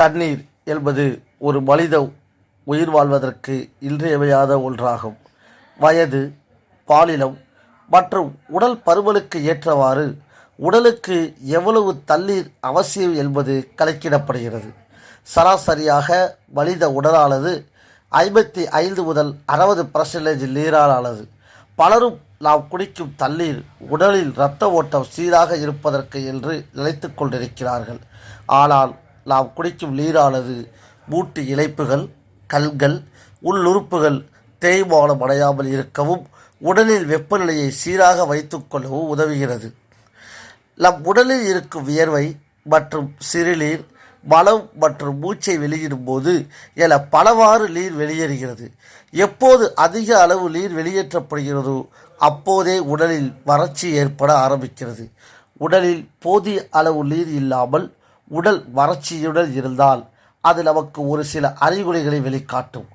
தண்ணீர் என்பது ஒரு மனித உயிர் வாழ்வதற்கு இன்றியமையாத ஒன்றாகும். வயது பாலினம் மற்றும் உடல் பருமனுக்கு ஏற்றவாறு உடலுக்கு எவ்வளவு தண்ணீர் அவசியம் என்பது கணக்கிடப்படுகிறது. சராசரியாக மனித உடலானது ஐம்பத்தி ஐந்து முதல் அறுபது பர்சன்டேஜ் நீராலானது. பலரும் நாம் குடிக்கும் தண்ணீர் உடலில் இரத்த ஓட்டம் சீராக இருப்பதற்கு என்று நினைத்து கொண்டிருக்கிறார்கள். ஆனால் நாம் குடிக்கும் நீரானது மூட்டு இழைப்புகள் கல்கள் உள்ளுறுப்புகள் தேய்மானம் அடையாமல் இருக்கவும் உடலில் வெப்பநிலையை சீராக வைத்துக்கொள்ளவும் உதவுகிறது. நம் உடலில் இருக்கும் வியர்வை மற்றும் சிறுநீர் மலம் மற்றும் மூச்சை வெளியிடும் போது என பலவாறு நீர் வெளியேறுகிறது. எப்போது அதிக அளவு நீர் வெளியேற்றப்படுகிறதோ அப்போதே உடலில் வறட்சி ஏற்பட ஆரம்பிக்கிறது. உடலில் போதிய அளவு நீர் இல்லாமல் உடல் வறட்சியுடன் இருந்தால் அது நமக்கு ஒரு சில அறிகுறிகளை வெளிக்காட்டும்.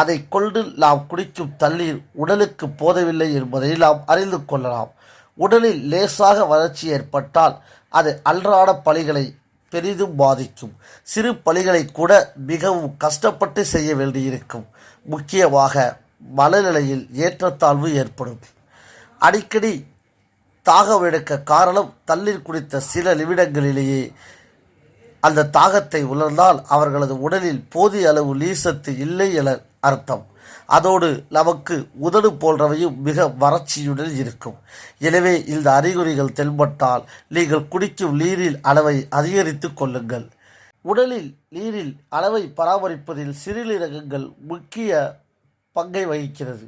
அதை கொண்டு நாம் குடிக்கும் தண்ணீர் உடலுக்கு போதவில்லை என்பதை நாம் அறிந்து கொள்ளலாம். உடலில் லேசாக வறட்சி ஏற்பட்டால் அது அன்றாட பணிகளை பெரிதும் பாதிக்கும். சிறு பணிகளை கூட மிகவும் கஷ்டப்பட்டு செய்ய வேண்டியிருக்கும். முக்கியமாக மனநிலையில் ஏற்றத்தாழ்வு ஏற்படும். அடிக்கடி தாகம் எடுக்க காரணம் தண்ணீர் குடித்த சில நிமிடங்களிலேயே அந்த தாகத்தை உணர்ந்தால் அவர்களது உடலில் போதிய அளவு நீர்சத்து இல்லை என அர்த்தம். அதோடு நமக்கு உதடு போன்றவையும் மிக வறட்சியுடன் இருக்கும். எனவே இந்த அறிகுறிகள் தென்பட்டால் நீங்கள் குடிக்கும் நீரில் அளவை அதிகரித்து கொள்ளுங்கள். உடலில் நீரில் அளவை பராமரிப்பதில் சிறுநீரகங்கள் முக்கிய பங்கை வகிக்கிறது.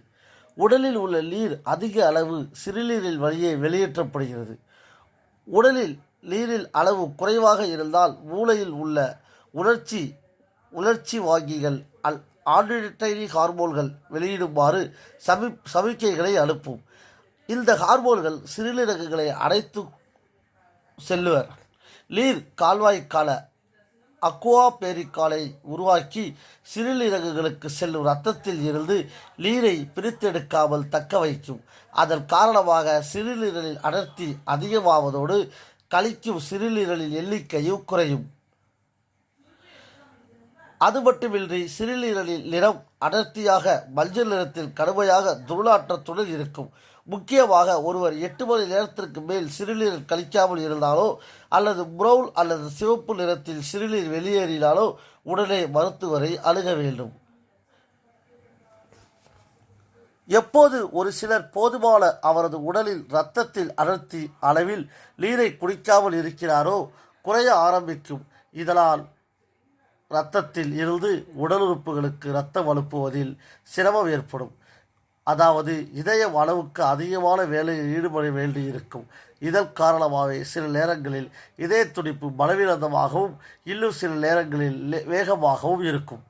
உடலில் உள்ள நீர் அதிக அளவு சிறுநீரில் வழியே வெளியேற்றப்படுகிறது. உடலில் நீரில் அளவு குறைவாக இருந்தால் மூளையில் உள்ள உணர்ச்சி உணர்ச்சி வாங்கிகள் அல் ஆண்டிடைரி ஹார்மோன்கள் வெளியிடுமாறு சமி சமிக்கைகளை அனுப்பும். இந்த ஹார்மோன்கள் சிறுநீரகங்களை அடைத்து செல்லுவர். நீர் கால்வாய்க்கால அக்குவா பேரிக்காலை உருவாக்கி சிறுநீரகங்களுக்கு செல்லும் ரத்தத்தில் இருந்து நீரை பிரித்தெடுக்காமல் தக்க வைக்கும். அதன் காரணமாக சிறுநீரலில் அடர்த்தி அதிகமாவதோடு கழிக்கும் சிறுநீரலின் எண்ணிக்கையும் குறையும். அது மட்டுமின்றி சிறுநீரலின் நிறம் அடர்த்தியாக மஞ்சள் நிறத்தில் கடுமையாக துருளாற்றத்துடன் இருக்கும். முக்கியமாக ஒருவர் எட்டு மணி நேரத்திற்கு மேல் சிறுநீர் கழிக்காமல் இருந்தாலோ அல்லது ப்ரௌன் அல்லது சிவப்பு நிறத்தில் சிறுநீர் வெளியேறினாலோ உடனே மருத்துவரை அணுக வேண்டும். எப்போது ஒரு சிலர் போதுமான அவரது உடலில் இரத்தத்தில் அடர்த்தி அளவில் நீரை குடிக்காமல் இருக்கிறாரோ குறைய ஆரம்பிக்கும். இதனால் இரத்தத்தில் இருந்து உடல் உறுப்புகளுக்கு இரத்தம் அனுப்புவதில் சிரமம் ஏற்படும். அதாவது இதயம் அளவுக்கு அதிகமான வேலையில் ஈடுபட வேண்டியிருக்கும். இதன் காரணமாகவே சில நேரங்களில் இதய துடிப்பு பலவீனமாகவும் இன்னும் சில நேரங்களில் வேகமாகவும் இருக்கும்.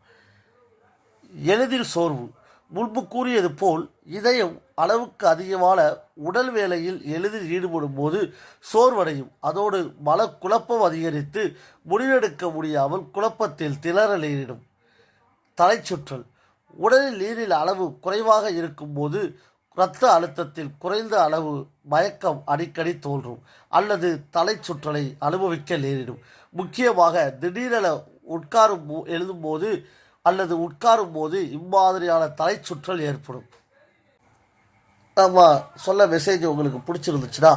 எளிதில் சோர்வு. முன்பு கூறியது போல் இதயம் அளவுக்கு அதிகமான உடல் வேலையில் எளிதில் ஈடுபடும் போது சோர்வடையும். அதோடு மல குழப்பம் அதிகரித்து முடிவெடுக்க முடியாமல் குழப்பத்தில் திணற நேரிடும் தலைச்சுற்றல். உடலில் நீரில் அளவு குறைவாக இருக்கும்போது இரத்த அழுத்தத்தில் குறைந்த அளவு மயக்கம் அடிக்கடி தோன்றும் அல்லது தலைச்சுற்றலை அனுபவிக்க நேரிடும். முக்கியமாக திடீரென உட்காரும் போ- எழுதும்போது அல்லது உட்காரும் போது இம்மாதிரியான தலைச்சுற்றல் ஏற்படும். நம்ம சொல்ல மெசேஜ் உங்களுக்கு பிடிச்சிருந்துச்சுன்னா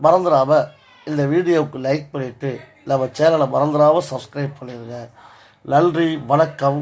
மறந்துடாமல் இந்த வீடியோவுக்கு லைக் பண்ணிவிட்டு நம்ம சேனலை மறந்துடாமல் சப்ஸ்கிரைப் பண்ணிடுங்க. நன்றி வணக்கம்.